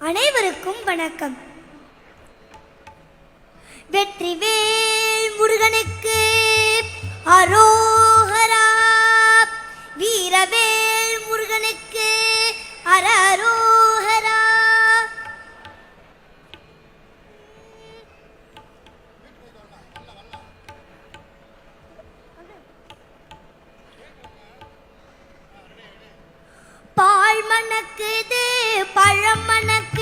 அனைவருக்கும் வணக்கம். வெற்றி வேல் முருகனுக்கு அரோகரா. வீரவேல் முருகனுக்கு அரரோஹரா பால் மணக்குது பழமணக்க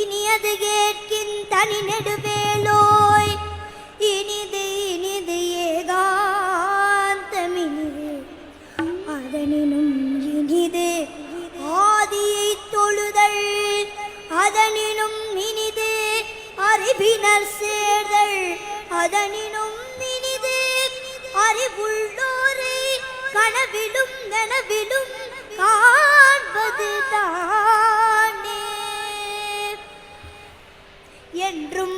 இனியது கேட்கின் தனி நெடுவேலோய். இனிது இனிது ஏகாந்தமினிது அதனினும் இனிது ஆதியை தொழுதல். அதனினும் இனிது அறிவினர் சேர்தல். அதனினும் இனிது அறிவுள்ளோரை கனவிலும் நனவிலும் காண்பதுதான். என்றும்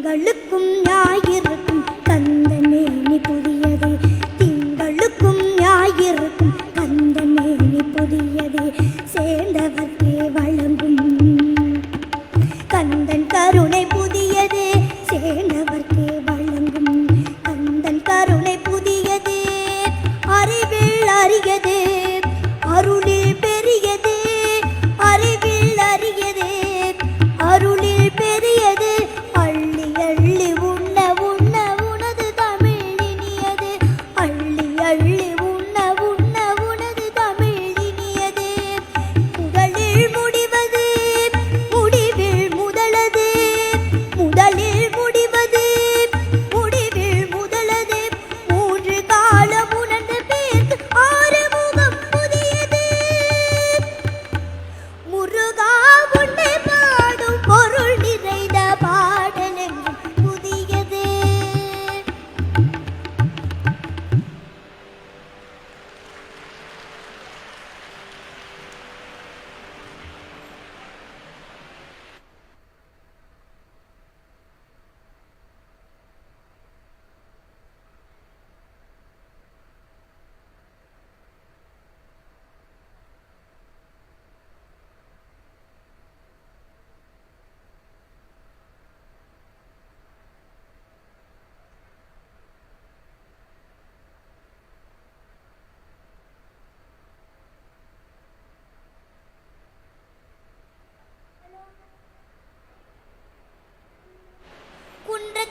திங்களுக்கும் ஞாயிறுக்கும் கந்த மேனி புதியது. திங்களுக்கும் ஞாயிறுக்கும் கந்த மேனி புதியது. சேர்ந்தவர்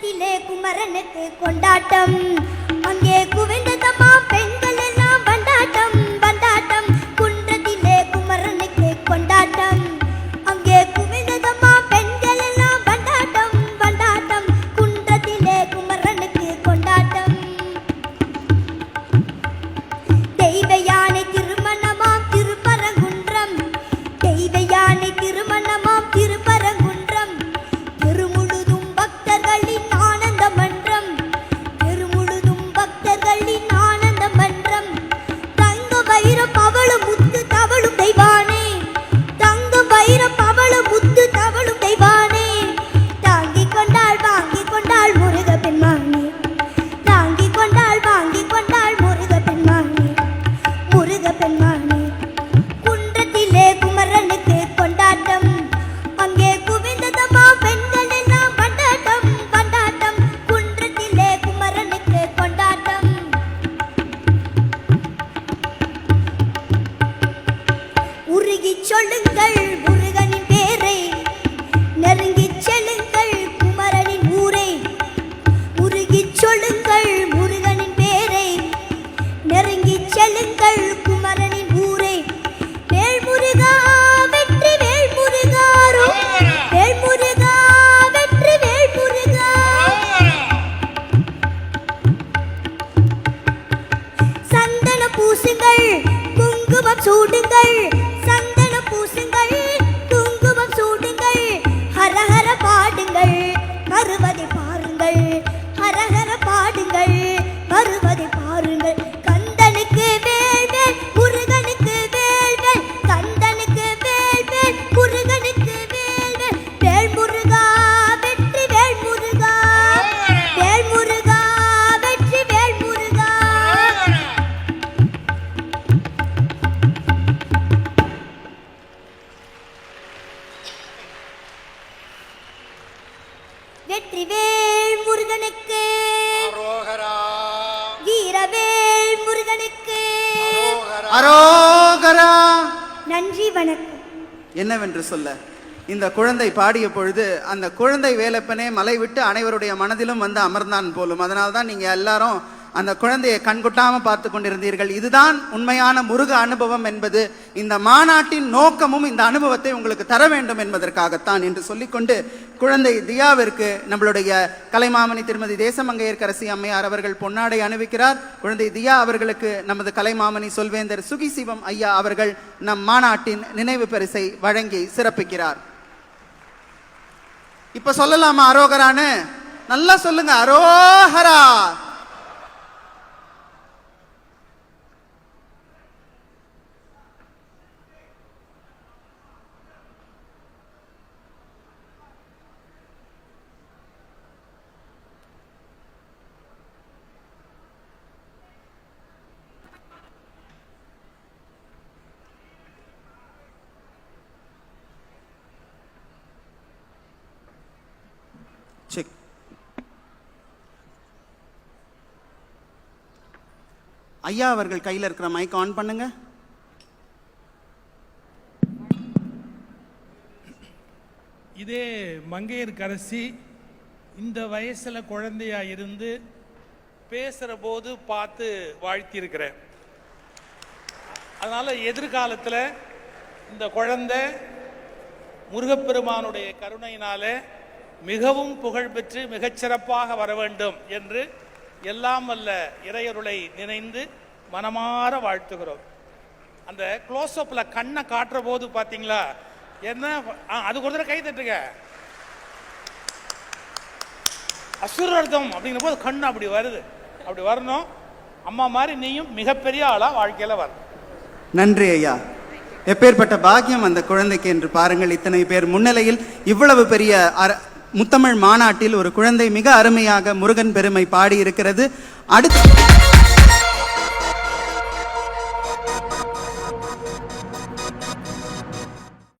குன்றத்திலே குமரனுக்கு கொண்டாட்டம். அரோகரா. நன்றி வணக்கம். என்னவென்று சொல்ல இந்த குழந்தை பாடிய பொழுது அந்த குழந்தை வேலப்பனே மலை விட்டு அனைவருடைய மனதிலும் வந்து அமர்ந்தான் போலும். அதனால தான் நீங்க எல்லாரும் அந்த குழந்தையை கண்கொட்டாம பார்த்து கொண்டிருந்தீர்கள். இதுதான் உண்மையான முருக அனுபவம் என்பது. இந்த மாநாட்டின் நோக்கமும் இந்த அனுபவத்தை உங்களுக்கு தர வேண்டும் என்பதற்காகத்தான் என்று சொல்லிக்கொண்டு குழந்தை தியாவிற்கு நம்மளுடைய கலைமாமணி திருமதி தேசமங்கையர்கரசி அம்மையார் அவர்கள் பொன்னாடை அணிவிக்கிறார். குழந்தை தியா அவர்களுக்கு நமது கலைமாமணி சொல்வேந்தர் சுகிசிவம் ஐயா அவர்கள் நம் மாநாட்டின் நினைவு பரிசை வழங்கி சிறப்பிக்கிறார். இப்ப சொல்லலாமா அரோகரான்னு? நல்லா சொல்லுங்க. அரோஹரா ஐயா அவர்கள் கையில் இருக்கிற மைக் ஆன் பண்ணுங்க. இதே மங்கையர்கரசி இந்த வயசில் குழந்தையா இருந்து பேசுகிற போது பார்த்து வாழ்த்தியிருக்கிறேன். அதனால் எதிர்காலத்தில் இந்த குழந்தை முருகப்பெருமானுடைய கருணையினால மிகவும் புகழ்பெற்று மிகச்சிறப்பாக வர வேண்டும் என்று எல்லாம் வல்ல இறையருளை நினைந்து மனமாற வாழ்த்துகிறோம். அந்த க்ளோஸ்அப்பில் கண்ணை காட்டுற போது பார்த்தீங்களா என்ன ஆ, கொடுத்துட ஒரு தடவை கை தட்டுங்க. அசுரர்த்தம் அப்படிங்கிற போது கண் அப்படி வருது. அப்படி வரணும். அம்மா மாதிரி நீயும் மிகப்பெரிய ஆளா வாழ்க்கையில வரணும். நன்றி ஐயா. எப்பேற்பட்ட பாக்கியம் அந்த குழந்தைக்கு என்று பாருங்கள். இத்தனை பேர் முன்னிலையில் இவ்வளவு பெரிய அர- முத்தமிழ் மாநாட்டில் ஒரு குழந்தை மிக அருமையாக முருகன் பெருமை பாடி இருக்கிறது அடுத்து